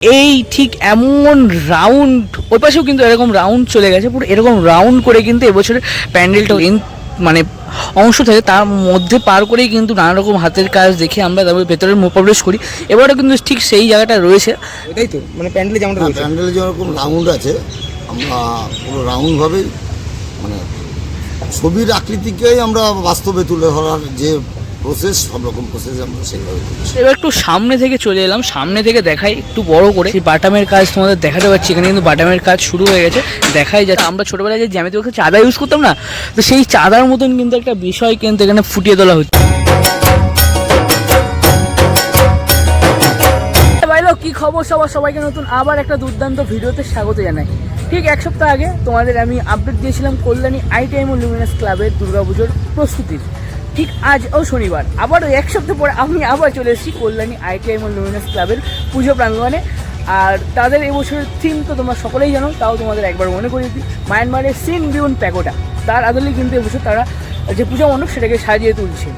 এই ঠিক এমন রাউন্ড ওই পাশেও কিন্তু এরকম রাউন্ড চলে গেছে পুরো এরকম রাউন্ড করে কিন্তু এবছরের প্যান্ডেলটা মানে অংশ থাকে। তার মধ্যে পার করেই কিন্তু নানা রকম হাতের কাজ দেখে আমরা তারপরে ভেতরে প্রবেশ করি। এবারও কিন্তু ঠিক সেই জায়গাটা রয়েছে। এটাই তো মানে প্যান্ডেলে যেমনটা রয়েছে। প্যান্ডেলে যেরকম রাউন্ড আছে আমরা পুরো রাউন্ডভাবেই মানে ছবির আকৃতিকেই আমরা বাস্তবে তুলে ধরার যে প্রসেস সব রকম প্রসেস আমরা সেইভাবে এবার একটু সামনে থেকে চলে এলাম। সামনে থেকে দেখাই একটু বড় করে। সেই বাটামের কাজ তোমাদের দেখাতে পাচ্ছি। এখানে কিন্তু বাটামের কাজ শুরু হয়ে গেছে। দেখাই যাচ্ছে। আমরা ছোটবেলায় যে জ্যামিতি বক্সে চাঁদা ইউজ করতাম না, তো সেই চাঁদার মতন কিন্তু একটা বিষয় কিন্তু এখানে ফুটিয়ে তোলা হচ্ছে। কি খবর সবার? সবাইকে নতুন আবার একটা দুর্দান্ত ভিডিওতে স্বাগত জানাই। ঠিক এক সপ্তাহ আগে তোমাদের আমি আপডেট দিয়েছিলাম কল্যাণী আইটিআইম লুমিনাস ক্লাবের দুর্গাপুজোর প্রস্তুতির। ঠিক আজ ও শনিবার। আবার ওই এক সপ্তাহ পরে আমি আবার চলে এসেছি কল্যাণী আইটিআইম ও লুমিনাস ক্লাবের পুজো প্রাঙ্গণে। আর তাদের এবছরের থিম তো তোমরা সকলেই জানো, তাও তোমাদের একবার মনে করিয়ে দিই। মায়ানমারের সিন বিউন প্যাকোটা তার আদলে কিন্তু এবছর তারা যে পূজা মণ্ডপ, সেটাকে সাজিয়ে তুলছে।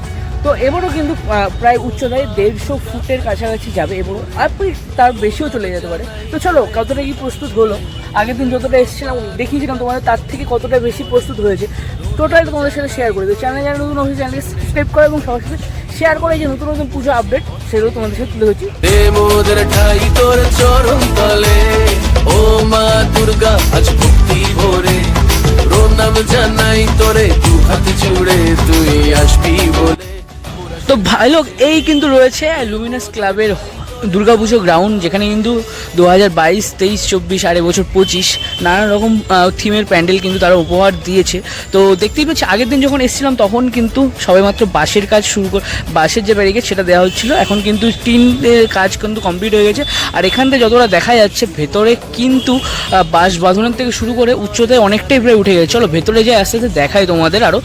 তো এবারও কিন্তু প্রায় উচ্চতায় দেড়শো ফুটের কাছাকাছি যাবে এবারও। আর তার বেশিও চলে যেতে পারে। তো চলো, কতটা কি প্রস্তুত হলো? আগের দিন যতটা এসেছিলাম, দেখিয়েছিলাম তোমাদের, তার থেকে কতটা বেশি প্রস্তুত হয়েছে? টোটাল তোমাদের সাথে শেয়ার করে দেবো চ্যানেল যারা নতুন অবশ্যই চ্যানেলকে সাবস্ক্রাইব করো এবং সবার সাথে শেয়ার করে যে নতুন নতুন পুজো আপডেট সেগুলো তোমাদের সাথে তুলে ধরছি। ও মা দুর্গা আজ ভক্তি ভরে। প্রণাম জানাই তোরে দু হাত জুড়ে তুই আসবি বলে। তো ভাই লোক এই কিন্তু রয়েছে লুমিনাস ক্লাবের দুর্গাপুজো গ্রাউন্ড যেখানে কিন্তু দু হাজার বাইশ, তেইশ, চব্বিশ, আর এবছর পঁচিশ, নানা রকম থিমের প্যান্ডেল কিন্তু তারা উপহার দিয়েছে। তো দেখতেই পাচ্ছি, আগের দিন যখন এসেছিলাম, তখন কিন্তু সবেমাত্র বাঁশের কাজ শুরু বাঁশের যে ব্যারিকেড সেটা দেওয়া হচ্ছিল। এখন কিন্তু টিনের কাজ কিন্তু কমপ্লিট হয়ে গেছে। আর এখান থেকে যতটা দেখা যাচ্ছে, ভেতরে কিন্তু বাঁশ বাঁধানোর থেকে শুরু করে উচ্চতায় অনেকটাই প্রায় উঠে গেছে। চলো ভেতরে যে আস্তে আস্তে দেখাই তোমাদের আরও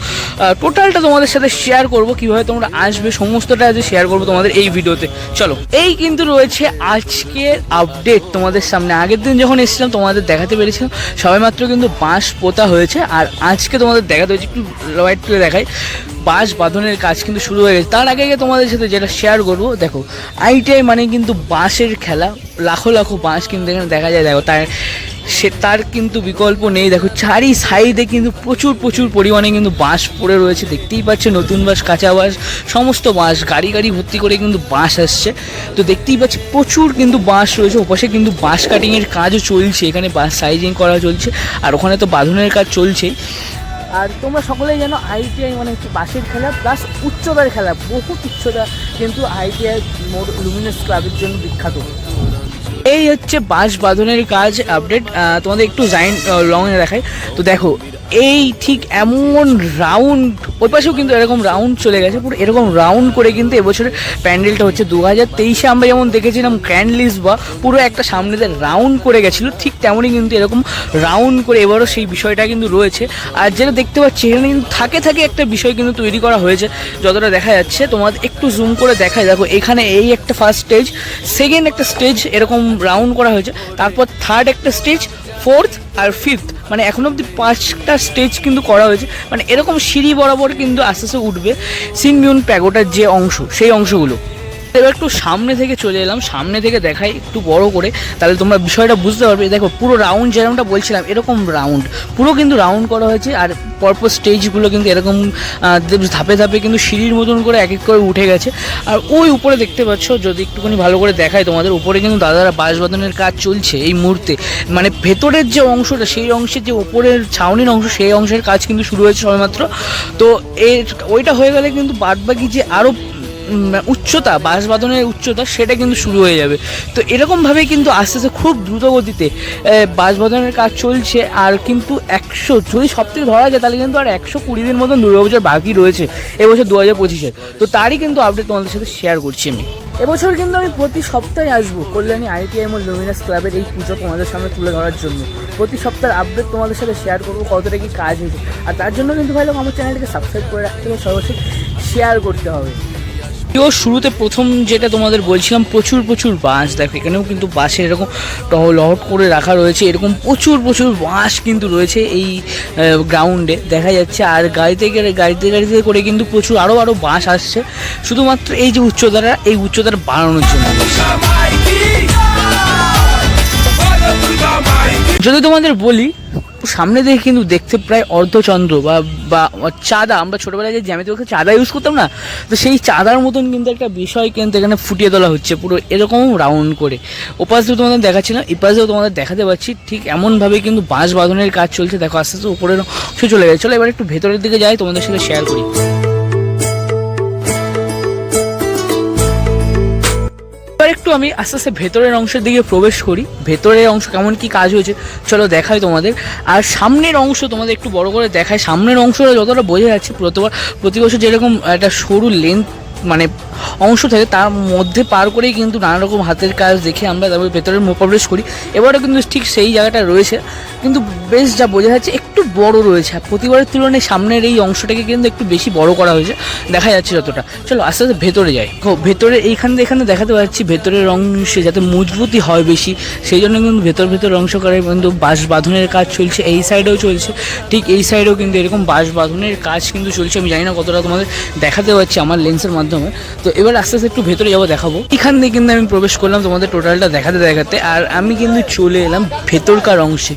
টোটালটা তোমাদের সাথে শেয়ার করব, কীভাবে তোমরা আসবে, সমস্তটা আজ শেয়ার করব তোমাদের এই ভিডিওতে চলো, এই কিন্তু রয়েছে আজকের আপডেট তোমাদের সামনে। আগের দিন যখন এসেছিলাম, তোমাদের দেখাতে পেরেছিলাম সবাই মাত্র কিন্তু বাঁশ পোতা হয়েছে। আর আজকে তোমাদের দেখাতে হয়েছে, একটু লাইট করে দেখাই। বাঁশ বাঁধনের কাজ কিন্তু শুরু হয়ে গেছে। তার আগে আগে তোমাদের সাথে যেটা শেয়ার করব, দেখো আইটিআই মানে কিন্তু বাঁশের খেলা। লাখো লাখো বাঁশ কিন্তু এখানে দেখা যায়। দেখো, তার সে তার কিন্তু বিকল্প নেই। দেখো, চারি সাইডে কিন্তু প্রচুর প্রচুর পরিমাণে কিন্তু বাঁশ পড়ে রয়েছে। দেখতেই পাচ্ছে নতুন বাঁশ, কাঁচা বাঁশ, সমস্ত বাঁশ, গাড়ি গাড়ি ভর্তি করে কিন্তু বাঁশ আসছে। তো দেখতেই পাচ্ছি, প্রচুর কিন্তু বাঁশ রয়েছে। ওপাশে কিন্তু বাঁশ কাটিংয়ের কাজও চলছে। এখানে বাঁশ সাইজিং করা চলছে। আর ওখানে তো বাঁধনের কাজ চলছেই। আর তোমরা সকলেই জানো আইটিআই মানে হচ্ছে বাঁশের খেলা প্লাস উচ্চতার খেলা। বহুত উচ্চতা কিন্তু আইটিআই মোর লুমিনাস ক্লাবের জন্য বিখ্যাত। এই হচ্ছে বাঁশ বাঁধনের কাজ আপডেট তোমাদের একটু জাইন লং দেখায় তো দেখো এই ঠিক এমন রাউন্ড ওই পাশেও কিন্তু এরকম রাউন্ড চলে গেছে, পুরো এরকম রাউন্ড করে কিন্তু এবছরের প্যান্ডেলটা হচ্ছে দু হাজার তেইশে। আমরা যেমন দেখেছিলাম গ্র্যান্ড লিস বা পুরো একটা সামনে দিয়ে রাউন্ড করে গেছিল, ঠিক তেমনই কিন্তু এরকম রাউন্ড করে এবারও সেই বিষয়টা কিন্তু রয়েছে। আর যেটা দেখতে পাচ্ছি, এখানে কিন্তু থাকে থাকে একটা বিষয় কিন্তু তৈরি করা হয়েছে, যতটা দেখা যাচ্ছে। তোমাদের একটু জুম করে দেখায় দেখো, এখানে এই একটা ফার্স্ট স্টেজ সেকেন্ড একটা স্টেজ এরকম রাউন্ড করা হয়েছে, তারপর থার্ড একটা স্টেজ ফোর্থ আর ফিফথ মানে এখন অবধি পাঁচটা স্টেজ কিন্তু করা হয়েছে। মানে এরকম সিঁড়ি বরাবর কিন্তু আস্তে আস্তে উঠবে। সিনমিউন প্যাগোটার যে অংশ, সেই অংশগুলো। এবার একটু সামনে থেকে চলে এলাম, সামনে থেকে দেখাই একটু বড় করে, তাহলে তোমরা বিষয়টা বুঝতে পারবে। দেখো, পুরো রাউন্ড যেরকমটা বলছিলাম, এরকম রাউন্ড পুরো কিন্তু রাউন্ড করা হয়েছে, আর পরপর স্টেজগুলো কিন্তু এরকম ধাপে ধাপে কিন্তু সিঁড়ির মতন করে এক এক করে উঠে গেছে। আর ওই উপরে দেখতে পাচ্ছ, যদি একটুখানি ভালো করে দেখায় তোমাদের, উপরে কিন্তু দাদারা বাঁশ বাঁধনের কাজ চলছে এই মুহূর্তে। মানে ভেতরের যে অংশটা, সেই অংশের যে উপরের ছাউনির অংশ, সেই অংশের কাজ কিন্তু শুরু হয়েছে সবেমাত্র। তো এর ওইটা হয়ে গেলে কিন্তু বাদবাকি যে আরও উচ্চতা বাঁশ বাঁধনের উচ্চতা, সেটা কিন্তু শুরু হয়ে যাবে। তো এরকমভাবেই কিন্তু আস্তে আস্তে খুব দ্রুত গতিতে বাঁশ বাঁধনের কাজ চলছে। আর কিন্তু একশো, যদি সব থেকে ধরা যায়, তাহলে কিন্তু আর একশো কুড়ি দিন মতন দুর্গাপূজার বাকি রয়েছে এবছর দু হাজার পঁচিশে। তো তারই কিন্তু আপডেট তোমাদের সাথে শেয়ার করছি আমি। এবছর কিন্তু আমি প্রতি সপ্তাহে আসব কল্যাণী আইটিএম ও লুমিনাস ক্লাবের এই পুজো তোমাদের সামনে তুলে ধরার জন্য। প্রতি সপ্তাহের আপডেট তোমাদের সাথে শেয়ার করব কতটা কি কাজ হয়েছে। আর তার জন্য কিন্তু ভাই লোক আমার চ্যানেলটাকে সাবস্ক্রাইব করে রাখতে হবে, সর্বশেষ শেয়ার করতে হবে। ভিডিও শুরুতে প্রথম যেটা তোমাদের বলছিলাম, প্রচুর প্রচুর বাঁশ। দেখো, এখানেও কিন্তু বাঁশের এরকম টহলহট করে রাখা রয়েছে। এরকম প্রচুর প্রচুর বাঁশ কিন্তু রয়েছে এই গ্রাউন্ডে দেখা যাচ্ছে, আর গাড়িতে গেলে, গাড়িতে গাড়িতে করে কিন্তু প্রচুর আরও আরও বাঁশ আসছে। শুধুমাত্র এই যে উচ্চতাটা, এই উচ্চতাটা বাড়ানোর জন্য। যদি তোমাদের বলি, সামনে থেকে কিন্তু দেখতে প্রায় অর্ধচন্দ্র বা বা চাঁদা। আমরা ছোটোবেলায় যে জ্যামিতি বলতে চাঁদা ইউজ করতাম না, তো সেই চাঁদার মতন কিন্তু একটা বিষয় কিন্তু এখানে ফুটিয়ে তোলা হচ্ছে পুরো এরকম রাউন্ড করে। ওপাশ দিয়ে তোমাদের দেখাচ্ছিলাম এপাশেও তোমাদের দেখাতে পাচ্ছি ঠিক এমনভাবে কিন্তু বাঁশ বাঁধনের কাজ চলছে। দেখো, আস্তে আস্তে উপরের অংশ চলে গেছে। চলো, এবার একটু ভেতরের দিকে যাই, তোমাদের সাথে শেয়ার করি। একটু আমি আস্তে আস্তে ভেতরের অংশের দিকে প্রবেশ করি। ভেতরের অংশ কেমন কি কাজ হয়েছে, চলো দেখাই তোমাদের। আর সামনের অংশ তোমাদের একটু বড় করে দেখায় সামনের অংশটা যতটা বোঝা যাচ্ছে, প্রতিবার প্রতি বছর যেরকম একটা সরু লেন্থ মানে অংশ থাকে, তার মধ্যে পার করেই কিন্তু নানা রকম হাতের কাজ দেখে আমরা তারপরে ভেতরের মো- প্রবেশ করি। এবারও কিন্তু ঠিক সেই জায়গাটা রয়েছে। কিন্তু বেশ যা বোঝা যাচ্ছে, একটু বড় রয়েছে। প্রতিবারের তুলনায় সামনের এই অংশটাকে কিন্তু একটু বেশি বড় করা হয়েছে। দেখা যাচ্ছে যতটা। চলো, আস্তে আস্তে ভেতরে যাই। ভেতরে এইখানে এখানে দেখাতে পাচ্ছি ভেতরের অংশে যাতে মজবুতি হয় বেশি। সেই জন্য কিন্তু ভেতর ভেতর অংশ করে কিন্তু বাঁশ বাঁধনের কাজ চলছে। এই সাইডেও চলছে। ঠিক এই সাইডেও কিন্তু এরকম বাঁশ বাঁধনের কাজ কিন্তু চলছে। আমি জানি না কতটা তোমাদের দেখাতে পারছি আমার লেন্সের মাধ্যমে তো এবার আস্তে আস্তে একটু ভেতরে যাব, দেখাবো। এখান থেকে কিন্তু আমি প্রবেশ করলাম তোমাদের টোটালটা দেখাতে দেখাতে, আর আমি কিন্তু চলে এলাম ভেতরকার অংশে।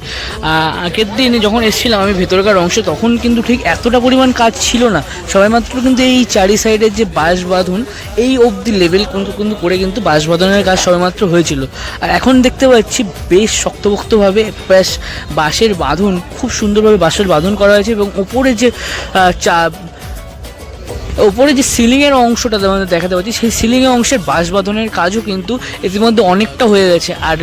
আগের দিন যখন এসেছিলাম আমি ভেতরকার অংশে, তখন কিন্তু ঠিক এতটা পরিমাণ কাজ ছিল না। সবাই মাত্র কিন্তু এই চারি সাইডের যে বাঁশ বাঁধন এই অবধি লেভেল কিন্তু কিন্তু করে কিন্তু বাঁশ বাঁধনের কাজ সবেমাত্র হয়েছিল। আর এখন দেখতে পাচ্ছি বেশ শক্তপোক্তভাবে বেশ বাঁশের বাঁধন, খুব সুন্দরভাবে বাঁশের বাঁধন করা হয়েছে এবং ওপরে যে চা ওপরে যে সিলিংয়ের অংশটা তোমাদের দেখাতে পাচ্ছি, সেই সিলিংয়ের অংশের বাঁশ বাঁধনের কাজও কিন্তু ইতিমধ্যে অনেকটা হয়ে গেছে। আর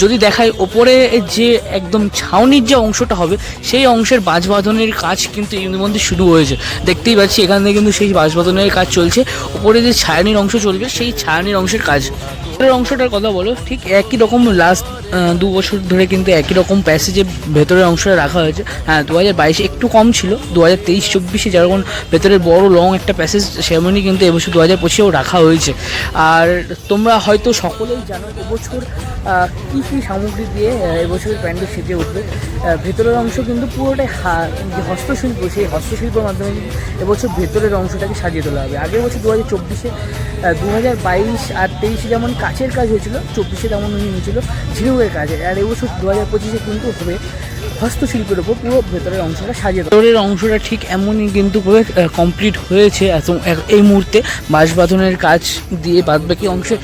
যদি দেখায় ওপরে যে একদম ছাউনির যে অংশটা হবে, সেই অংশের বাঁশ বাঁধনের কাজ কিন্তু ইতিমধ্যে শুরু হয়েছে। দেখতেই পাচ্ছি এখান থেকে কিন্তু সেই বাঁশ বাঁধনের কাজ চলছে। ওপরে যে ছায়ানির অংশ চলবে, সেই ছায়ানির অংশের কাজ অংশটার কথা বলো, ঠিক একই রকম লাস্ট দু বছর ধরে কিন্তু একই রকম প্যাসেজে ভেতরের অংশটা রাখা হয়েছে। হ্যাঁ দু হাজার বাইশে একটু কম ছিল দু হাজার তেইশ, চব্বিশে যেরকম ভেতরের বড় লং একটা প্যাসেজ সেমনই কিন্তু এবছর দু হাজার পঁচিশেও রাখা হয়েছে। আর তোমরা হয়তো সকলেই জানো এবছর কী কী সামগ্রী দিয়ে এবছরের প্যান্ডেল সেজে উঠবে। ভেতরের অংশ কিন্তু পুরোটাই হা- যে হস্তশিল্প, সেই হস্তশিল্পের মাধ্যমে এবছর ভেতরের অংশটাকে সাজিয়ে তোলা হবে। আগের বছর দু হাজার চব্বিশে দু হাজার বাইশ আর তেইশে যেমন কাছের কাজ হয়েছিল, চব্বিশে তেমন হয়েছিল, ঝিনুকের কাজে। আর এবছর দু হাজার পঁচিশে কিন্তু হবে। হস্তশিল্পের উপর পুরো ভেতরের অংশটা সাজিয়ে। ভেতরের অংশটা ঠিক এমনই কিন্তু পুরো কমপ্লিট হয়েছে এত এই মুহূর্তে। বাঁশ বাঁধনের কাজ দিয়ে বাদবাকি অংশে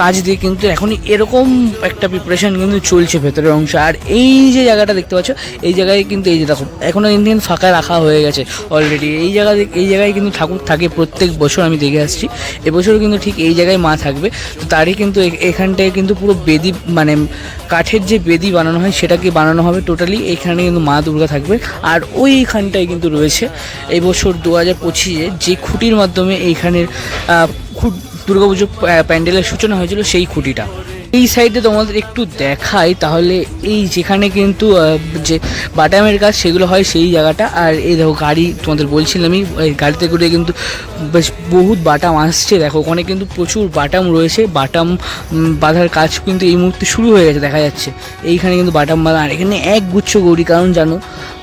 কাজ দিয়ে কিন্তু এখনই এরকম একটা প্রিপারেশন কিন্তু চলছে ভেতরের অংশ। আর এই যে জায়গাটা দেখতে পাচ্ছ, এই জায়গায় কিন্তু, এই যে দেখো এখনও ইন্ডিয়ান ফাঁকা রাখা হয়ে গেছে অলরেডি এই জায়গা এই জায়গায় কিন্তু ঠাকুর থাকে প্রত্যেক বছর, আমি দেখে আসছি। এবছরও কিন্তু ঠিক এই জায়গায় মা থাকবে। তো তারই কিন্তু এখানটায় কিন্তু পুরো বেদি মানে কাঠের যে বেদি বানানো হয়, সেটাকে বানানো হবে টোটালি এইখানে কিন্তু মা দুর্গা থাকবে। আর ওইখানটায় কিন্তু রয়েছে এই বছর দু হাজার পঁচিশে যে খুঁটির মাধ্যমে এইখানের খুঁট দুর্গাপুজো প্যান্ডেলের সূচনা হয়েছিল সেই খুঁটিটা। এই সাইডে তোমাদের একটু দেখাই, তাহলে এই যেখানে কিন্তু যে বাটামের কাজ সেগুলো হয় সেই জায়গাটা। আর এই দেখো গাড়ি তোমাদের বলছিলামই, এই গাড়িতে করে কিন্তু বেশ বহুত বাটাম আসছে। দেখো, ওখানে কিন্তু প্রচুর বাটাম রয়েছে। বাটাম বাঁধার কাজ কিন্তু এই মুহূর্তে শুরু হয়ে গেছে, দেখা যাচ্ছে। এইখানে কিন্তু বাটাম বাঁধা, আর এখানে এক গুচ্ছ গৌরী, কারণ জানো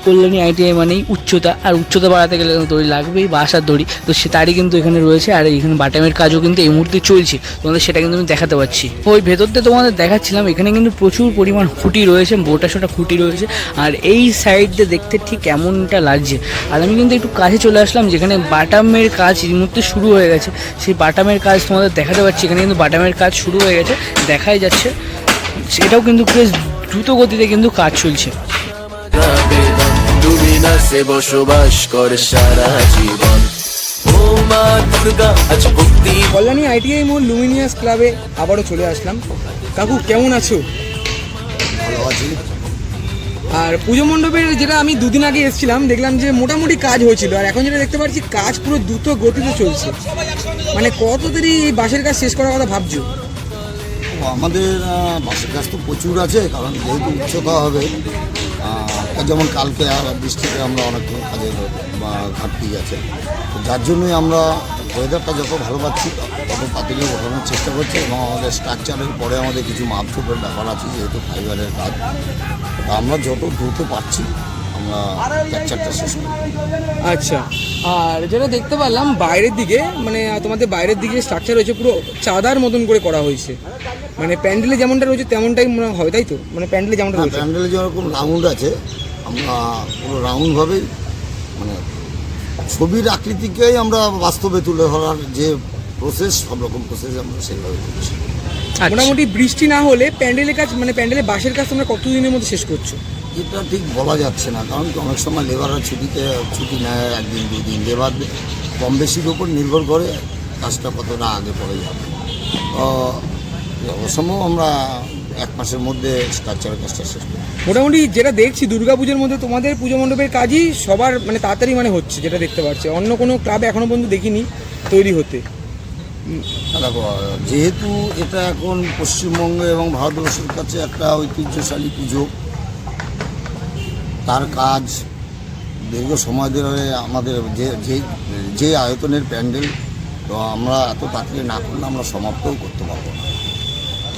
কল্যাণী আইটিআই মানেই উচ্চতা, আর উচ্চতা বাড়াতে গেলে দড়ি লাগবেই বাসার দড়ি। তো সে তারই কিন্তু এখানে রয়েছে, আর এখানে বাটামের কাজও কিন্তু এই মুহূর্তে চলছে। তোমাদের সেটা কিন্তু আমি দেখাতে পাচ্ছি। ওই ভেতরতে তোমাদের দেখাচ্ছিলাম, এখানে কিন্তু প্রচুর পরিমাণ খুঁটি রয়েছে, মোটা সোটা খুঁটি রয়েছে, আর এই সাইডে দেখতে ঠিক এমনটা লাগছে। আর আমি কিন্তু একটু কাছে চলে আসলাম, যেখানে বাটামের কাজ এই মুহূর্তে শুরু হয়ে গেছে। সেই বাটামের কাজ তোমাদের দেখাতে পাচ্ছি, এখানে কিন্তু বাটামের কাজ শুরু হয়ে গেছে, দেখাই যাচ্ছে। সেটাও কিন্তু বেশ দ্রুত গতিতে কিন্তু কাজ চলছে। তুমি না সে বসবাস করে সারা জীবন ও মা দুর্গা আজ ভক্তি কল্যাণী আইটিআই মোড় লুমিনিয়াস ক্লাবে আবারও চলে আসলাম। কাকু কেমন আছো? ভালো আছি। আর পুজো মণ্ডপের যেটা আমি দুদিন আগে এসেছিলাম দেখলাম যে মোটামুটি কাজ হয়েছিল। আর এখন যেটা দেখতে পাচ্ছি কাজ পুরো দ্রুত গতিতে চলছে। মানে কত দেরি এই বাসের কাজ শেষ করার কথা ভাবছ? আমাদের বাসের কাজ তো প্রচুর আছে কারণ যেহেতু উচ্চতা হবে যেমন কালকে আর বৃষ্টিতে আমরা অনেকক্ষণ কাজের বা ঘাটতি আছে। যার জন্যই আমরা ওয়েদারটা যত ভালো পাচ্ছি তত তাড়াতাড়ি ওঠানোর চেষ্টা করছি এবং আমাদের স্ট্রাকচারের পরে আমাদের কিছু মাপচুপের ব্যাপার আছে যেহেতু ফাইবারের কাজ। আমরা যত দ্রুত পাচ্ছি আমরা চার চারটা শেষ করি আচ্ছা আর যেটা দেখতে পারলাম বাইরের দিকে মানে তোমাদের বাইরের দিকে স্ট্রাকচার রয়েছে পুরো চাঁদার মতন করে করা হয়েছে। মানে প্যান্ডেলে যেমনটা রয়েছে তেমনটাই মনে হয় তাই তো? মানে প্যান্ডেলে যেমনটা রয়েছে। প্যান্ডেলে যেরকম রাউন্ড আছে আমরা পুরো রাউন্ডভাবেই মানে ছবির আকৃতিকেই আমরা বাস্তবে তুলে ধরার যে প্রসেস সব রকম প্রসেস আমরা সেইভাবে করছি। আচ্ছা। মোটামুটি বৃষ্টি না হলে প্যান্ডেলের কাজ মানে প্যান্ডেলের বাসের কাজ তোমরা কতদিনের মধ্যে শেষ করছ? এটা ঠিক বলা যাচ্ছে না কারণ কি অনেক সময় লেবাররা ছুটিতে ছুটি নেয় একদিন দুদিন। লেবার কম বেশির উপর নির্ভর করে কাজটা কতটা আগে পড়ে যাবে। অসম্ভব আমরা এক মাসের মধ্যে স্ট্রাকচারের কাজটা শেষ করি। মোটামুটি যেটা দেখছি দুর্গাপুজোর মধ্যে তোমাদের পুজো মণ্ডপের কাজই সবার মানে তাড়াতাড়ি মানে হচ্ছে যেটা দেখতে পাচ্ছি। অন্য কোনো ক্লাব এখনও পর্যন্ত দেখিনি তৈরি হতে। দেখো যেহেতু এটা এখন পশ্চিমবঙ্গ এবং ভারতবর্ষের কাছে একটা ঐতিহ্যশালী পুজো তার কাজ দীর্ঘ সময় ধরে আমাদের যে যে যে আয়তনের প্যান্ডেল তো আমরা এত তাড়াতাড়ি না করলে আমরা সমাপ্তও করতে পারব না।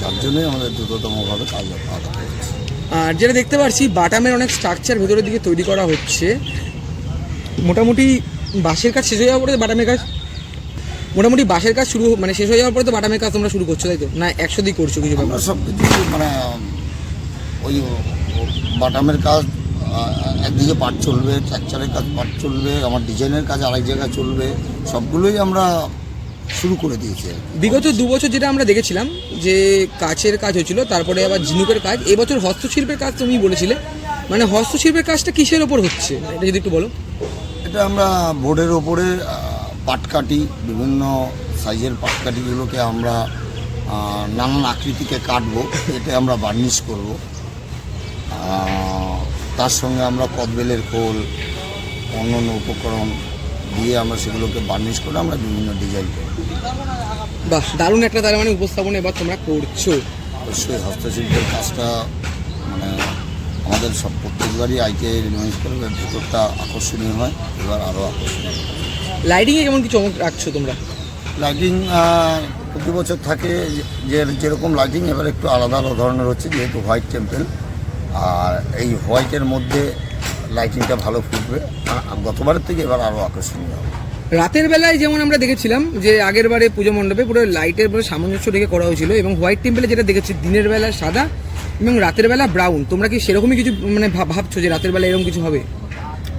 যার জন্যই আমাদের দ্রুততমভাবে কাজ আগাতে হচ্ছে। আর যেটা দেখতে পাচ্ছি বাটামের অনেক স্ট্রাকচার ভেতরের দিকে তৈরি করা হচ্ছে। মোটামুটি বাঁশের কাজ শেষ হয়ে যাওয়ার পরে বাটামের কাজ মোটামুটি বাঁশের কাজ শুরু মানে শেষ হয়ে যাওয়ার পরে তো বাটামের কাজ তোমরা শুরু করছ তাই তো? না একশো দিয়ে করছ কিছু ব্যাপার? সব কিছু মানে ওই বাটামের কাজ একদিকে পাট চলবে ট্রাকচারের কাজ পাট চলবে আমার ডিজাইনের কাজ আরেক জায়গায় চলবে সবগুলোই আমরা শুরু করে দিয়েছে। বিগত দু বছর যেটা আমরা দেখেছিলাম যে কাছের কাজ হয়েছিল তারপরে আবার ঝিনুকের কাজ এবছর হস্তশিল্পের কাজ তুমি বলেছিলে মানে হস্তশিল্পের কাজটা কিসের ওপর হচ্ছে? এটা যদি একটু বলো। এটা আমরা বোর্ডের ওপরে আহ, পাটকাঠি বিভিন্ন সাইজের পাটকাঠিগুলোকে আমরা নানান আকৃতিকে কাটবো এটা আমরা বার্নিশ করব। তার সঙ্গে আমরা কদবেলের খোল অন্য অন্য উপকরণ দিয়ে আমরা সেগুলোকে বার্নিশ করে আমরা বিভিন্ন ডিজাইন করব বাহ দারুণ একটা তার মানে উপস্থাপন এবার তোমরা করছ। অবশ্যই হস্তশিল্পের কাজটা মানে আমাদের সব প্রত্যেকবারই আইকে রিমাইন্ড করে ভেতরটা আকর্ষণীয় হয় এবার আরও আকর্ষণীয়। লাইটিংয়ে কেমন কি চমক রাখছো তোমরা? লাইটিং প্রতি বছর থাকে যে যেরকম লাইটিং এবার একটু আলাদা আলাদা ধরনের হচ্ছে যেহেতু হোয়াইট টেম্পেল। আর এই হোয়াইটের মধ্যে লাইটিংটা ভালো ফুটবে। গতবারের থেকে এবার আরও আকর্ষণীয় হবে। রাতের বেলায় যেমন আমরা দেখেছিলাম যে আগের বারে পুজো মণ্ডপে পুরো লাইটের পুরো সামঞ্জস্য রেখে করা হয়েছিল এবং হোয়াইট টেম্পলে যেটা দেখেছি দিনের বেলা সাদা এবং রাতের বেলা ব্রাউন তোমরা কি সেরকমই কিছু মানে ভাব- ভাবছ যে রাতের বেলা এরকম কিছু হবে?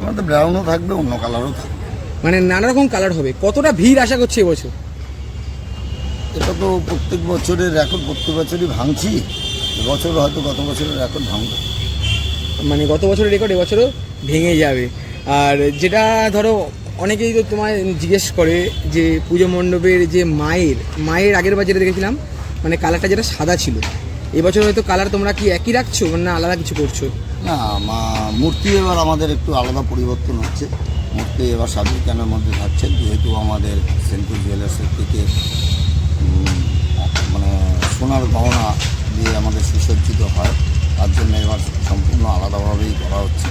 আমাদের ব্রাউনও থাকবে অন্য কালারও থাকবে। মানে নানা রকম কালার হবে। কতটা ভিড় আশা করছি এবছর? এটা তো প্রত্যেক বছরের রেকর্ড প্রত্যেক বছরই ভাঙছি। এবছর হয়তো গত বছরের রেকর্ড ভাঙবে। মানে গত বছরের রেকর্ড এবছরও ভেঙে যাবে। আর যেটা ধরো, অনেকেই তো তোমায় জিজ্ঞেস করে যে পুজো মণ্ডপের যে মায়ের মায়ের আগের বার যেটা দেখেছিলাম মানে কালারটা যেটা সাদা ছিল। এবছর হয়তো কালার তোমরা কি একই রাখছো না আলাদা কিছু করছ? না মূর্তি এবার আমাদের একটু আলাদা পরিবর্তন হচ্ছে। মূর্তি এবার সাবির ক্যানের মধ্যে থাকছে। যেহেতু আমাদের সেন্টু জুয়েলার্সের থেকে মানে সোনার গহনা দিয়ে আমাদের সুসজ্জিত হয় তার জন্য এবার সম্পূর্ণ আলাদাভাবেই করা হচ্ছে।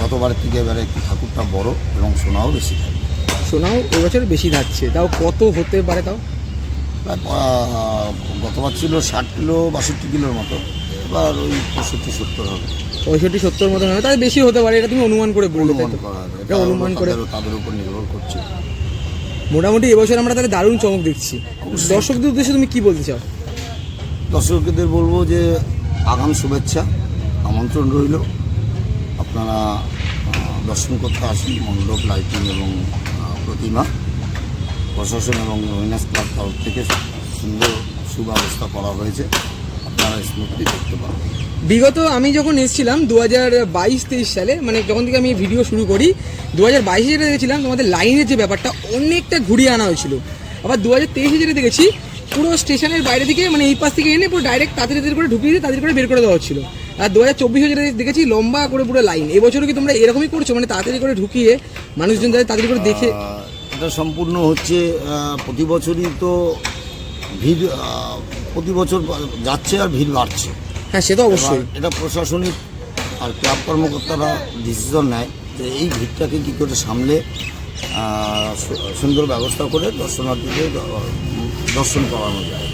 গতবারের থেকে এবারে একটু ঠাকুরটা বড় এবং সোনাও বেশি থাকবে। সোনাও এবছর বেশি থাকছে। তাও কত হতে পারে তাও? গতবার ছিল ষাট কিলো বাষট্টি কিলোর মতো। এবার ওই পঁয়ষট্টি সত্তর হবে। পঁয়ষট্টি সত্তর মতন হবে। তাহলে বেশি হতে পারে এটা তুমি অনুমান করে বললে তাই অনুমান করা হবে। এটা অনুমান করে তাদের উপর নির্ভর করছে। মোটামুটি এবছর আমরা তাহলে দারুণ চমক দেখছি। দর্শকদের উদ্দেশ্যে তুমি কি বলতে চাও? দর্শকদের বলব যে আগাম শুভেচ্ছা, আমন্ত্রণ রইল। আপনারা দর্শন করতে আসুন মণ্ডপ, লাইটিং এবং প্রতিমা। প্রশাসন এবং রহিনাস ক্লাব তরফ থেকে সুন্দর সুব্যবস্থা করা হয়েছে। আপনারা স্মুথলি দেখতে পাবেন বিগত আমি যখন এসেছিলাম দু হাজার বাইশ তেইশ সালে মানে যখন থেকে আমি ভিডিও শুরু করি দু হাজার বাইশে যেটা দেখেছিলাম, তোমাদের লাইনের যে ব্যাপারটা অনেকটা ঘুরিয়ে আনা হয়েছিল। আবার দু হাজার তেইশে যেটা দেখেছি পুরো স্টেশনের বাইরে থেকে মানে এই পাশ থেকে এনে পুরো ডাইরেক্ট তাড়াতাড়ি তাড়াতাড়ি করে ঢুকিয়ে দিয়ে তাড়াতাড়ি করে বের করে দেওয়া হচ্ছিল। আর দু হাজার চব্বিশে যেটা দেখেছি লম্বা করে পুরো লাইন এবছরও কি তোমরা এরকমই করছ? মানে তাড়াতাড়ি করে ঢুকিয়ে মানুষজন যাতে তাড়াতাড়ি করে দেখে এটা সম্পূর্ণ হচ্ছে প্রতি বছরই তো ভিড় প্রতি বছর যাচ্ছে আর ভিড় বাড়ছে। হ্যাঁ সে তো অবশ্যই। এটা প্রশাসনিক আর ক্লাব কর্মকর্তারা ডিসিশন নেয় যে এই ভিড়টাকে কী করে সামলে সুন্দর ব্যবস্থা করে দর্শনার্থীদের দর্শন করানো যায়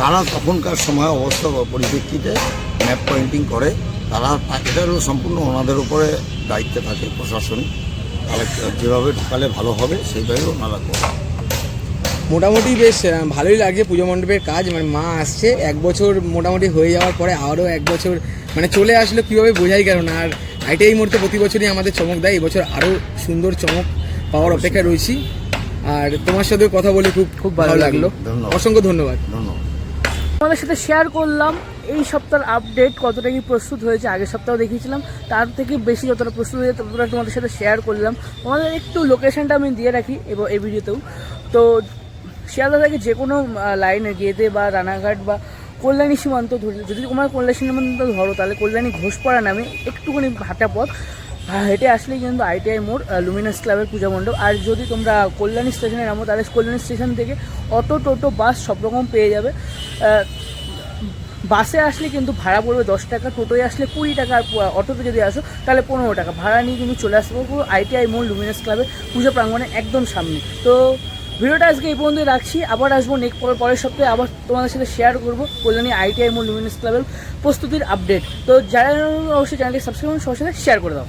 তারা তখনকার সময় অবস্থা পরিপ্রেক্ষিতে ম্যাপ পয়েন্টিং করে। তারা এটারও সম্পূর্ণ ওনাদের উপরে দায়িত্বে থাকে প্রশাসন। যেভাবে ঢোকালে ভালো হবে, সেইভাবে ওনারা করে মোটামুটি বেশ ভালোই লাগছে পুজো মণ্ডপের কাজ। মানে মা আসছে, এক বছর মোটামুটি হয়ে যাওয়ার পরে আরও এক বছর মানে চলে আসলে কীভাবে বোঝাই গেল না আর আইটাই মুহূর্তে প্রতি বছরই আমাদের চমক দেয়। এবছর আরও সুন্দর চমক পাওয়ার অপেক্ষা রয়েছি। আর তোমার সাথে কথা বলে খুব খুব ভালো লাগল। অসংখ্য ধন্যবাদ। ধন্যবাদ। তোমাদের সাথে শেয়ার করলাম এই সপ্তাহের আপডেট কতটা কি প্রস্তুত হয়েছে আগের সপ্তাহ দেখিয়েছিলাম তার থেকে বেশি যতটা প্রস্তুত হয়েছে ততটা তোমাদের সাথে শেয়ার করলাম। তোমাদের একটু লোকেশনটা আমি দিয়ে রাখি এবং এই ভিডিওতেও তো শিয়ালদা থেকে যে কোনো লাইনে গেদে বা রানাঘাট বা কল্যাণী সীমান্ত ধরে যদি তোমার কল্যাণী সীমান্ত ধরো তাহলে কল্যাণী ঘোষপাড়া নামে একটুখানি হাঁটা পথ। হেঁটে আসলেই কিন্তু আইটিআই মোড় লুমিনাস ক্লাবের পূজা মণ্ডপ। আর যদি তোমরা কল্যাণী স্টেশনে নামো, তাহলে কল্যাণী স্টেশন থেকে অটো, টোটো, বাস সব রকম পেয়ে যাবে। বাসে আসলে কিন্তু ভাড়া পড়বে দশ টাকা, টোটোয় আসলে কুড়ি টাকা, আর অটোতে যদি আসো, তাহলে পনেরো টাকা। ভাড়া নিয়ে কিন্তু চলে আসতে পারব আইটিআই মোড় লুমিনাস ক্লাবের পুজো প্রাঙ্গণে একদম সামনে। তো ভিডিওটা আজকে এই পর্যন্ত রাখছি। আবার আসব নেক্সট পরের সপ্তাহে আবার তোমাদের সাথে শেয়ার করব কল্যাণী আইটিআই মোড় লুমিনাস ক্লাবের প্রস্তুতির আপডেট তো যারা অবশ্যই চ্যানেলটি সাবস্ক্রাইব করুন, সবার সাথে শেয়ার করে দাও।